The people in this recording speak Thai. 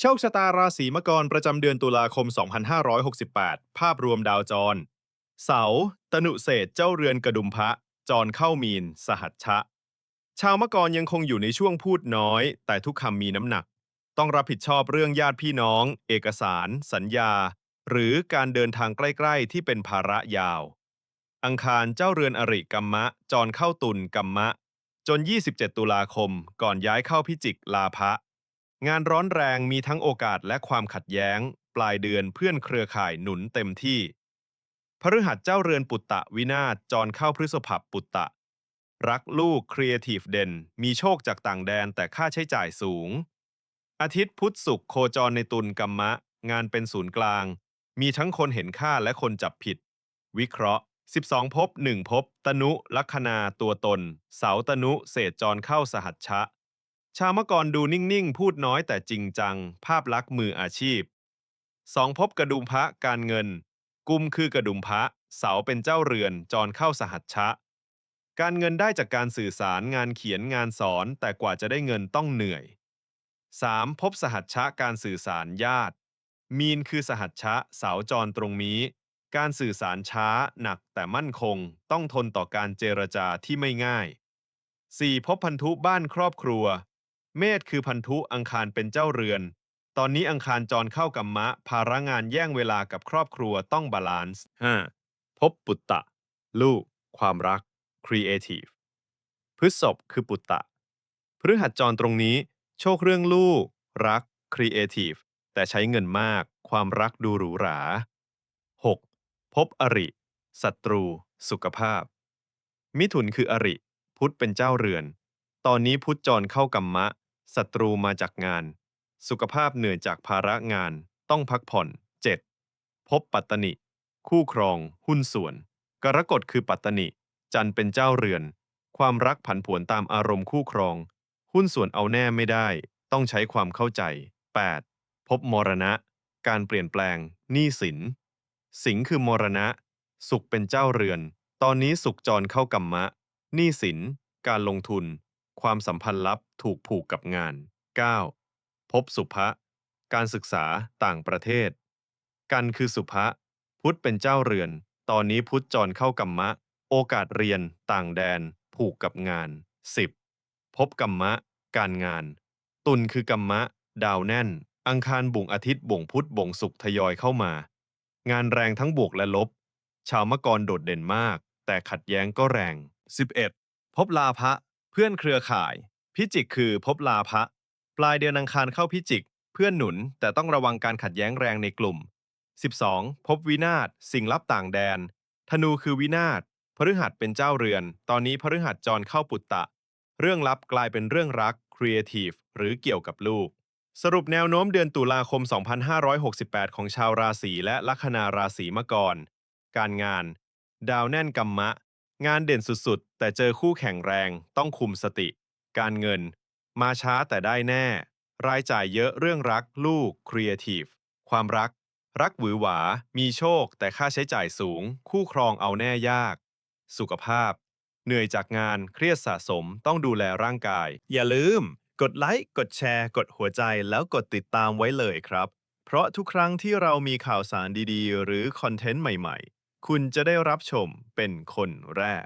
โชคชะตาราศีมกรประจำเดือนตุลาคม 2568 ภาพรวมดาวจร เสา ตนุเศษเจ้าเรือนกระดุมพระ จรเข้ามีน สหัชชะ ชาวมกรยังคงอยู่ในช่วงพูดน้อย แต่ทุกคำมีน้ำหนัก ต้องรับผิดชอบเรื่องญาติพี่น้อง เอกสาร สัญญา หรือการเดินทางใกล้ ๆ ที่เป็นภาระยาว อังคารเจ้าเรือนอริกัมมะ จรเข้าตุลกัมมะ จน 27 ตุลาคม ก่อนย้ายเข้าพิจิกลาภะ งานร้อนแรงมีทั้งโอกาสและความขัดแย้ง ปลายเดือนเพื่อนเครือข่ายหนุนเต็มที่ พฤหัสเจ้าเรือนปุตตะวินาศจรเข้าพฤษภปุตตะ รักลูกครีเอทีฟเด่น มีโชคจากต่างแดนแต่ค่าใช้จ่ายสูง อาทิตย์พุธศุกร์โคจรในตุลกัมมะ งานเป็นศูนย์กลาง มีทั้งคนเห็นค่าและคนจับผิด วิเคราะห์ 12ภพ1ภพตนุลัคนาตัวตน เสาตนุเศษจรเข้าสหัชชะ ชาวมกรดูนิ่ง ๆ พูดน้อยแต่จริงจัง ภาพลักษณ์มืออาชีพสองภพกระดุมพระการเงิน กุมคือกระดุมพระ เสาเป็นเจ้าเรือน จรเข้าสหัชชะ การเงินได้จากการสื่อสารงานเขียนงานสอน แต่กว่าจะได้เงินต้องเหนื่อย 3. พบสหัชชะการสื่อสารญาติ มีนคือสหัชชะเสาจรตรงนี้ การสื่อสารช้าหนักแต่มั่นคง ต้องทนต่อการเจรจาที่ไม่ง่าย 4. พบพันธุบ้านครอบครัว เมษคือพันธุอังคารเป็นเจ้าเรือน ตอนนี้อังคารจรเข้ากัมมะ ภาระงานแย่งเวลากับครอบครัวต้องบาลานซ์ 5. พบปุตตะ ลูก ความรัก Creative พฤษภคือปุตตะ พฤหัสจรตรงนี้ โชคเรื่องลูก รัก Creative แต่ใช้เงินมาก ความรักดูหรูหรา 6. พบอริ ศัตรู สุขภาพ มิถุนคืออริ พุธเป็นเจ้าเรือน ตอนนี้พุธจรเข้ากัมมะ ศัตรูมาจากงาน สุขภาพเหนื่อยจากภาระงาน ต้องพักผ่อน 7. พบปัตตนิ คู่ครอง หุ้นส่วน กรกฎคือปัตตนิ จันเป็นเจ้าเรือน ความรักผันผวนตามอารมณ์คู่ครอง หุ้นส่วนเอาแน่ไม่ได้ ต้องใช้ความเข้าใจ 8. พบมรณะ การเปลี่ยนแปลง หนี้สิน สิงคือมรณะ สุขเป็นเจ้าเรือน ตอนนี้สุขจรเข้ากัมมะ หนี้สิน การลงทุน ความสัมพันธ์ลับถูกผูกกับงาน 9. พบสุภะ การศึกษาต่างประเทศ กันคือสุภะ พุธเป็นเจ้าเรือน ตอนนี้พุธจรเข้ากัมมะ โอกาสเรียน ต่างแดน ผูกกับงาน 10. พบกัมมะ การงาน ตุลคือกัมมะ ดาวแน่น อังคารบ่งอาทิตย์บ่งพุธบ่งศุกร์ทยอยเข้ามา งานแรงทั้งบวกและลบ ชาวมกรโดดเด่นมาก แต่ขัดแย้งก็แรง 11. พบลาภะ พื่อนเครือข่าย พิจิกคือพบลาภะปลายเดือนอังคารเข้าพิจิก เพื่อนหนุนแต่ต้องระวังการขัดแย้งแรงในกลุ่ม 12. พบวินาศสิ่งลับต่างแดน ธนูคือวินาศพฤหัสเป็นเจ้าเรือน ตอนนี้พฤหัสจรเข้าปุตตะ เรื่องลับกลายเป็นเรื่องรัก Creative หรือเกี่ยวกับลูก สรุปแนวโน้มเดือนตุลาคม 2568 ของชาวราศีและลัคนาราศีมกร การงาน ดาวแน่นกัมมะ งานเด่นสุดๆ แต่เจอคู่แข่งแรงต้องคุมสติ การเงิน มาช้าแต่ได้แน่ รายจ่ายเยอะเรื่องรัก ลูก Creative ความรัก รักหวือหวา มีโชค แต่ค่าใช้จ่ายสูง คู่ครองเอาแน่ยาก สุขภาพ เหนื่อยจากงานเครียดสะสมต้องดูแลร่างกาย อย่าลืม กดไลค์กดแชร์ กดหัวใจแล้วกดติดตามไว้เลยครับ เพราะทุกครั้งที่เรามีข่าวสารดีๆ หรือคอนเทนต์ใหม่ๆ คุณจะได้รับชมเป็นคนแรก